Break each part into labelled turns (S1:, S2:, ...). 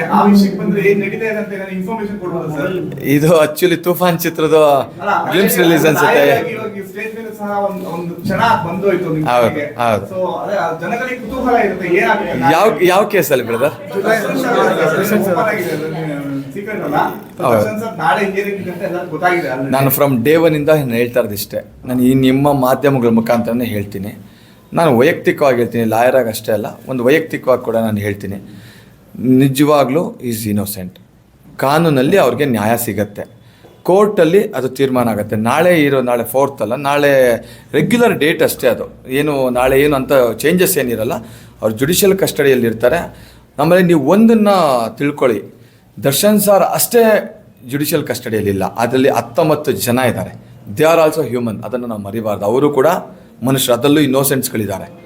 S1: ಇದೆ ಆ ವಿಷಯಕ್ಕೆ ಬಂದ್ರೆ ಏನ್ ನಡೀತಾ ಇದೆ ಅಂತ ಏನಾದ್ರು ಇನ್ಫಾರ್ಮೇಶನ್ ಕೊಡ್ಬೋದು ಸರ್?
S2: ಇದು ಆಕ್ಚುಲಿ ತುಫಾನ್ ಚಿತ್ರದ ಗ್ಲಿಮ್ಸ್ ರಿಲೀಸ್ ಅನ್ಸುತ್ತೆ.
S1: ಸ್ಟೇಜ್ ಮೇಲೆ ಸಹ ಒಂದು ಒಂದು ಕ್ಷಣ ಬಂದೋಯ್ತು ನಿಮ್
S2: ಹೌದು, ಹೌದು.
S1: ಸೊ ಅದೇ ಜನಗಳಿಗೆ ಕುತೂಹಲ ಇರುತ್ತೆ ಏನಾಗುತ್ತೆ
S2: ಯಾವ ಯಾವ ಕೇಸಲ್ಲಿ ಬ್ರದರ್ ನಾನು ಫ್ರಮ್ ಡೇ ಒನ್ ಇಂದ ಹೇಳ್ತಾ ಇರೋದು ಇಷ್ಟೇ. ನಾನು ಈ ನಿಮ್ಮ ಮಾಧ್ಯಮಗಳ ಮುಖಾಂತರನೇ ಹೇಳ್ತೀನಿ. ನಾನು ವೈಯಕ್ತಿಕವಾಗಿ ಹೇಳ್ತೀನಿ ಲಾಯರಾಗಿ ಅಷ್ಟೇ ಅಲ್ಲ ಒಂದು ವೈಯಕ್ತಿಕವಾಗಿ ಕೂಡ ನಾನು ಹೇಳ್ತೀನಿ. ನಿಜವಾಗ್ಲೂ ಈಸ್ ಇನೋಸೆಂಟ್ ಕಾನೂನಲ್ಲಿ ಅವ್ರಿಗೆ ನ್ಯಾಯ ಸಿಗತ್ತೆ. ಕೋರ್ಟಲ್ಲಿ ಅದು ತೀರ್ಮಾನ ಆಗುತ್ತೆ. ನಾಳೆ ಇರೋ, ನಾಳೆ ಫೋರ್ತ್ ಅಲ್ಲ, ನಾಳೆ ರೆಗ್ಯುಲರ್ ಡೇಟ್ ಅಷ್ಟೇ ಅದು. ಏನು, ನಾಳೆ ಏನು ಅಂತ ಚೇಂಜಸ್ ಏನಿರಲ್ಲ, ಅವ್ರು ಜುಡಿಷಿಯಲ್ ಕಸ್ಟಡಿಯಲ್ಲಿ ಇರ್ತಾರೆ. ಆಮೇಲೆ ನೀವು ಒಂದನ್ನು ತಿಳ್ಕೊಳ್ಳಿ. ದರ್ಶನ್ ಸಾರ್ ಅಷ್ಟೇ ಜುಡಿಷಿಯಲ್ ಕಸ್ಟಡಿಯಲ್ಲಿಲ್ಲ ಅದರಲ್ಲಿ ಹತ್ತೊಂಬತ್ತು ಜನ ಇದ್ದಾರೆ. ದೇ ಆರ್ ಆಲ್ಸೋ ಹ್ಯೂಮನ್ ಅದನ್ನು ನಾವು ಮರಿಬಾರ್ದು. ಅವರು ಕೂಡ ಮನುಷ್ಯರು. ಅದರಲ್ಲೂ ಇನ್ನೋಸೆಂಟ್ಸ್ಗಳಿದ್ದಾರೆ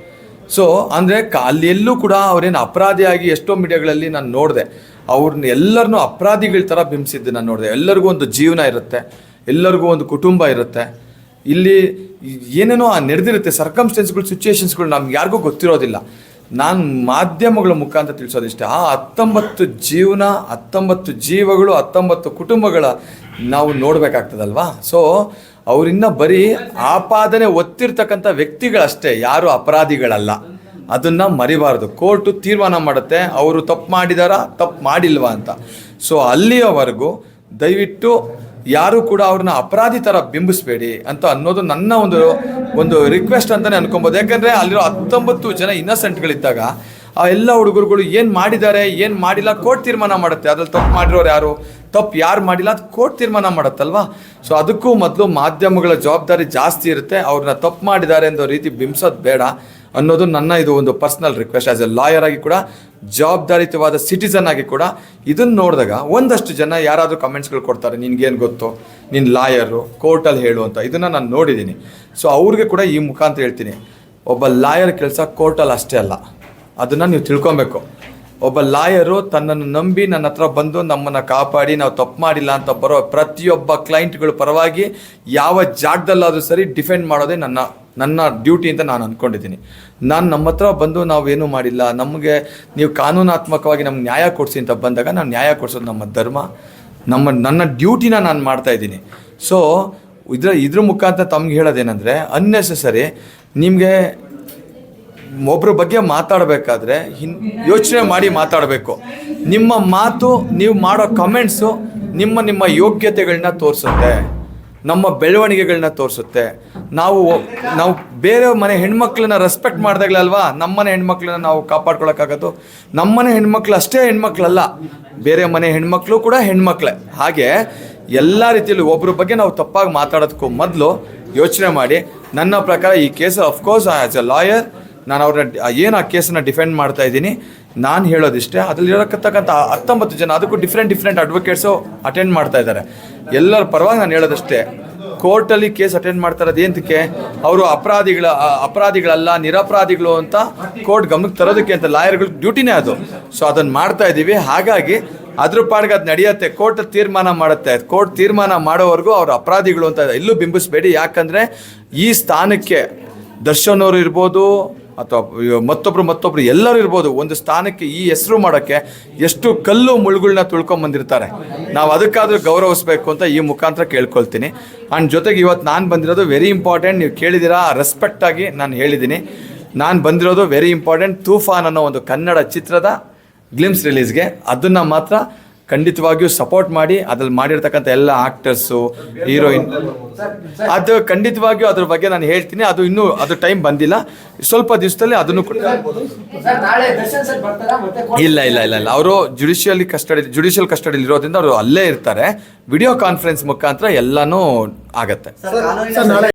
S2: ಸೊ ಅಂದರೆ ಅಲ್ಲಿ ಎಲ್ಲೂ ಕೂಡ ಅವರೇನು ಅಪರಾಧಿಯಾಗಿ ಎಷ್ಟೋ ಮೀಡಿಯಾಗಳಲ್ಲಿ ನಾನು ನೋಡಿದೆ. ಅವ್ರನ್ನ ಎಲ್ಲರನ್ನೂ ಅಪರಾಧಿಗಳ ಥರ ಬಿಂಬಿಸಿದ್ದು ನಾನು ನೋಡಿದೆ. ಎಲ್ಲರಿಗೂ ಒಂದು ಜೀವನ ಇರುತ್ತೆ. ಎಲ್ಲರಿಗೂ ಒಂದು ಕುಟುಂಬ ಇರುತ್ತೆ. ಇಲ್ಲಿ ಏನೇನೋ ಆ ನಡೆದಿರುತ್ತೆ ಸರ್ಕಮ್ಸ್ಟೆನ್ಸ್ಗಳು ಸಿಚುವೇಶನ್ಸ್ಗಳು ನಮ್ಗೆ ಯಾರಿಗೂ ಗೊತ್ತಿರೋದಿಲ್ಲ. ನಾನು ಮಾಧ್ಯಮಗಳ ಮುಖಾಂತರ ತಿಳಿಸೋದಿಷ್ಟೇ. ಆ ಹತ್ತೊಂಬತ್ತು ಜೀವನ, ಹತ್ತೊಂಬತ್ತು ಜೀವಗಳು, ಹತ್ತೊಂಬತ್ತು ಕುಟುಂಬಗಳ ನಾವು ನೋಡಬೇಕಾಗ್ತದಲ್ವಾ? ಸೊ ಅವರಿನ್ನ ಬರೀ ಆಪಾದನೆ ಒತ್ತಿರ್ತಕ್ಕಂಥ ವ್ಯಕ್ತಿಗಳಷ್ಟೇ, ಯಾರು ಅಪರಾಧಿಗಳಲ್ಲ. ಅದನ್ನ ಮರಿಬಾರ್ದು. ಕೋರ್ಟು ತೀರ್ಮಾನ ಮಾಡುತ್ತೆ, ಅವರು ತಪ್ಪು ಮಾಡಿದಾರಾ, ತಪ್ಪು ಮಾಡಿಲ್ವಾ ಅಂತ. ಸೊ ಅಲ್ಲಿಯವರೆಗೂ ದಯವಿಟ್ಟು ಯಾರು ಕೂಡ ಅವ್ರನ್ನ ಅಪರಾಧಿ ಥರ ಬಿಂಬಿಸ್ಬೇಡಿ ಅಂತ ಅನ್ನೋದು ನನ್ನ ಒಂದು ಒಂದು ರಿಕ್ವೆಸ್ಟ್ ಅಂತಲೇ ಅನ್ಕೊಬೋದು. ಯಾಕಂದರೆ ಅಲ್ಲಿರೋ ಹತ್ತೊಂಬತ್ತು ಜನ ಇನ್ನಸೆಂಟ್ಗಳಿದ್ದಾಗ ಆ ಎಲ್ಲ ಹುಡುಗರುಗಳು ಏನು ಮಾಡಿದ್ದಾರೆ, ಏನು ಮಾಡಿಲ್ಲ ಕೋರ್ಟ್ ತೀರ್ಮಾನ ಮಾಡುತ್ತೆ. ಅದ್ರಲ್ಲಿ ತಪ್ಪು ಮಾಡಿರೋರು ಯಾರು? ತಪ್ಪು ಯಾರು ಮಾಡಿಲ್ಲ ಅದು ಕೋರ್ಟ್ ತೀರ್ಮಾನ ಮಾಡುತ್ತಲ್ವಾ? ಸೊ ಅದಕ್ಕೂ ಮೊದಲು ಮಾಧ್ಯಮಗಳ ಜವಾಬ್ದಾರಿ ಜಾಸ್ತಿ ಇರುತ್ತೆ. ಅವ್ರನ್ನ ತಪ್ಪು ಮಾಡಿದ್ದಾರೆ ಅನ್ನೋ ರೀತಿ ಬಿಂಬಿಸೋದು ಬೇಡ ಅನ್ನೋದು ನನ್ನ ಇದು ಒಂದು personal request. As a lawyer ಆಗಿ ಕೂಡ ಜವಾಬ್ದಾರಿತವಾದ ಸಿಟಿಸನ್ ಆಗಿ ಕೂಡ ಇದನ್ನು ನೋಡಿದಾಗ ಒಂದಷ್ಟು ಜನ ಯಾರಾದರೂ ಕಮೆಂಟ್ಸ್ಗಳು ಕೊಡ್ತಾರೆ, ನಿನಗೇನು ಗೊತ್ತು? ನೀನು ಲಾಯರು ಕೋರ್ಟಲ್ಲಿ ಹೇಳು ಅಂತ. ಇದನ್ನು ನಾನು ನೋಡಿದ್ದೀನಿ ಸೊ ಅವ್ರಿಗೆ ಕೂಡ ಈ ಮುಖಾಂತರ ಹೇಳ್ತೀನಿ. ಒಬ್ಬ ಲಾಯರ್ ಕೆಲಸ ಕೋರ್ಟಲ್ಲಿ ಅಷ್ಟೇ ಅಲ್ಲ. ಅದನ್ನು ನೀವು ತಿಳ್ಕೊಬೇಕು. ಒಬ್ಬ ಲಾಯರು ತನ್ನನ್ನು ನಂಬಿ ನನ್ನ ಹತ್ರ ಬಂದು ನಮ್ಮನ್ನು ಕಾಪಾಡಿ, ನಾವು ತಪ್ಪು ಮಾಡಿಲ್ಲ ಅಂತ ಬರೋ ಪ್ರತಿಯೊಬ್ಬ ಕ್ಲೈಂಟ್ಗಳು ಪರವಾಗಿ ಯಾವ ಜಾಗದಲ್ಲಾದರೂ ಸರಿ ಡಿಫೆಂಡ್ ಮಾಡೋದೇ ನನ್ನ ನನ್ನ ಡ್ಯೂಟಿ ಅಂತ ನಾನು ಅಂದ್ಕೊಂಡಿದ್ದೀನಿ ನಾನು ನಮ್ಮ ಹತ್ರ ಬಂದು ನಾವೇನೂ ಮಾಡಿಲ್ಲ, ನಮಗೆ ನೀವು ಕಾನೂನಾತ್ಮಕವಾಗಿ ನಮ್ಗೆ ನ್ಯಾಯ ಕೊಡಿಸಿ ಅಂತ ಬಂದಾಗ ನಾನು ನ್ಯಾಯ ಕೊಡಿಸೋದು ನಮ್ಮ ಧರ್ಮ, ನಮ್ಮ, ನನ್ನ ಡ್ಯೂಟಿನ ನಾನು ಮಾಡ್ತಾ ಇದ್ದೀನಿ. ಸೊ ಇದ್ರ ಇದ್ರ ಮುಖಾಂತರ ತಮ್ಗೆ ಹೇಳೋದೇನೆಂದರೆ ಅನ್ನೆಸೆಸರಿ ನಿಮಗೆ ಒಬ್ಬರ ಬಗ್ಗೆ ಮಾತಾಡಬೇಕಾದ್ರೆ ಹಿನ್ ಯೋಚನೆ ಮಾಡಿ ಮಾತಾಡಬೇಕು. ನಿಮ್ಮ ಮಾತು ನೀವು ಮಾಡೋ ಕಮೆಂಟ್ಸು ನಿಮ್ಮ ನಿಮ್ಮ ಯೋಗ್ಯತೆಗಳನ್ನ ತೋರಿಸುತ್ತೆ. ನಮ್ಮ ಬೆಳವಣಿಗೆಗಳನ್ನ ತೋರಿಸುತ್ತೆ. ನಾವು ನಾವು ಬೇರೆ ಮನೆ ಹೆಣ್ಮಕ್ಳನ್ನ ರೆಸ್ಪೆಕ್ಟ್ ಮಾಡಿದಾಗಲಲ್ವಾ ನಮ್ಮನೆ ಹೆಣ್ಮಕ್ಳನ್ನ ನಾವು ಕಾಪಾಡ್ಕೊಳಕ್ಕಾಗೋದು. ನಮ್ಮನೆ ಹೆಣ್ಮಕ್ಳು ಅಷ್ಟೇ ಹೆಣ್ಮಕ್ಳಲ್ಲ. ಬೇರೆ ಮನೆ ಹೆಣ್ಮಕ್ಳು ಕೂಡ ಹೆಣ್ಮಕ್ಳೇ. ಹಾಗೆ ಎಲ್ಲ ರೀತಿಯಲ್ಲೂ ಒಬ್ಬರ ಬಗ್ಗೆ ನಾವು ತಪ್ಪಾಗಿ ಮಾತಾಡೋದಕ್ಕೂ ಮೊದಲು ಯೋಚನೆ ಮಾಡಿ. ನನ್ನ ಪ್ರಕಾರ ಈ case of course as a lawyer ನಾನು ಅವ್ರನ್ನ ಏನು ಆ ಕೇಸನ್ನು ಡಿಫೆಂಡ್ ಮಾಡ್ತಾ ಇದ್ದೀನಿ, ನಾನು ಹೇಳೋದಿಷ್ಟೇ ಅದ್ರಲ್ಲಿ ಇರತಕ್ಕಂಥ ಹತ್ತೊಂಬತ್ತು ಜನ, ಅದಕ್ಕೂ ಡಿಫ್ರೆಂಟ್ ಡಿಫ್ರೆಂಟ್ ಅಡ್ವೊಕೇಟ್ಸು ಅಟೆಂಡ್ ಮಾಡ್ತಾ ಇದ್ದಾರೆ. ಎಲ್ಲರ ಪರವಾಗಿ ನಾನು ಹೇಳೋದಷ್ಟೇ, ಕೋರ್ಟಲ್ಲಿ ಕೇಸ್ ಅಟೆಂಡ್ ಮಾಡ್ತಾ ಇರೋದು ಏನಕ್ಕೆ ಅವರು ಅಪರಾಧಿಗಳ ಅಪರಾಧಿಗಳಲ್ಲ, ನಿರಪರಾಧಿಗಳು ಅಂತ ಕೋರ್ಟ್ ಗಮನಕ್ಕೆ ತರೋದಕ್ಕೆ ಅಂತ ಲಾಯರ್ಗಳ ಡ್ಯೂಟಿನೇ ಅದು. ಸೊ ಅದನ್ನು ಮಾಡ್ತಾ ಇದ್ದೀವಿ, ಹಾಗಾಗಿ ಅದ್ರ ಪಾಡ್ಗೆ ಅದು ನಡೆಯುತ್ತೆ, ಕೋರ್ಟ್ ತೀರ್ಮಾನ ಮಾಡುತ್ತೆ. ಕೋರ್ಟ್ ತೀರ್ಮಾನ ಮಾಡೋವರೆಗೂ ಅವರು ಅಪರಾಧಿಗಳು ಅಂತ ಎಲ್ಲೂ ಬಿಂಬಿಸಬೇಡಿ. ಯಾಕಂದರೆ ಈ ಸ್ಥಾನಕ್ಕೆ ದರ್ಶನ್ ಇರ್ಬೋದು ಅಥವಾ ಮತ್ತೊಬ್ರು ಮತ್ತೊಬ್ರು ಎಲ್ಲರೂ ಇರ್ಬೋದು, ಒಂದು ಸ್ಥಾನಕ್ಕೆ ಈ ಹೆಸರು ಮಾಡೋಕ್ಕೆ ಎಷ್ಟು ಕಲ್ಲು ಮುಳುಗಳನ್ನ ತುಳ್ಕೊಂಬಂದಿರ್ತಾರೆ ನಾವು ಅದಕ್ಕಾದರೂ ಗೌರವಿಸ್ಬೇಕು ಅಂತ ಈ ಮುಖಾಂತರ ಕೇಳ್ಕೊಳ್ತೀನಿ. ಆ್ಯಂಡ್ ಜೊತೆಗೆ ಇವತ್ತು ನಾನು ಬಂದಿರೋದು ವೆರಿ ಇಂಪಾರ್ಟೆಂಟ್ ನೀವು ಕೇಳಿದ್ದೀರಾ ರೆಸ್ಪೆಕ್ಟಾಗಿ ನಾನು ಹೇಳಿದ್ದೀನಿ. ನಾನು ಬಂದಿರೋದು ವೆರಿ ಇಂಪಾರ್ಟೆಂಟ್ ತೂಫಾನ್ ಅನ್ನೋ ಒಂದು ಕನ್ನಡ ಚಿತ್ರದ ಗ್ಲಿಮ್ಸ್ ರಿಲೀಸ್ಗೆ ಅದನ್ನು ಮಾತ್ರ ಖಂಡಿತವಾಗಿಯೂ ಸಪೋರ್ಟ್ ಮಾಡಿ ಅದ್ರಲ್ಲಿ ಮಾಡಿರ್ತಕ್ಕಂಥ ಎಲ್ಲ ಆಕ್ಟರ್ಸು ಹೀರೋಯಿನ್ ಅದು ಖಂಡಿತವಾಗಿಯೂ ಅದ್ರ ಬಗ್ಗೆ ನಾನು ಹೇಳ್ತೀನಿ. ಅದು ಇನ್ನೂ ಅದು ಟೈಮ್ ಬಂದಿಲ್ಲ. ಸ್ವಲ್ಪ ದಿವಸದಲ್ಲಿ ಅದನ್ನು ಕೂಡ
S3: ಸರ್ ನಾಳೆ ದರ್ಶನ್ ಸರ್ ಬರ್ತಾರಾ
S2: ಇಲ್ಲ ಇಲ್ಲ ಇಲ್ಲ ಇಲ್ಲ. ಅವರು ಜುಡಿಷಿಯಲಿ ಕಸ್ಟಡಿ ಜುಡಿಷಿಯಲ್ ಕಸ್ಟಡಿಲಿ ಇರೋದ್ರಿಂದ ಅವರು ಅಲ್ಲೇ ಇರ್ತಾರೆ. ವಿಡಿಯೋ ಕಾನ್ಫರೆನ್ಸ್ ಮುಖಾಂತರ ಎಲ್ಲನೂ ಆಗತ್ತೆ.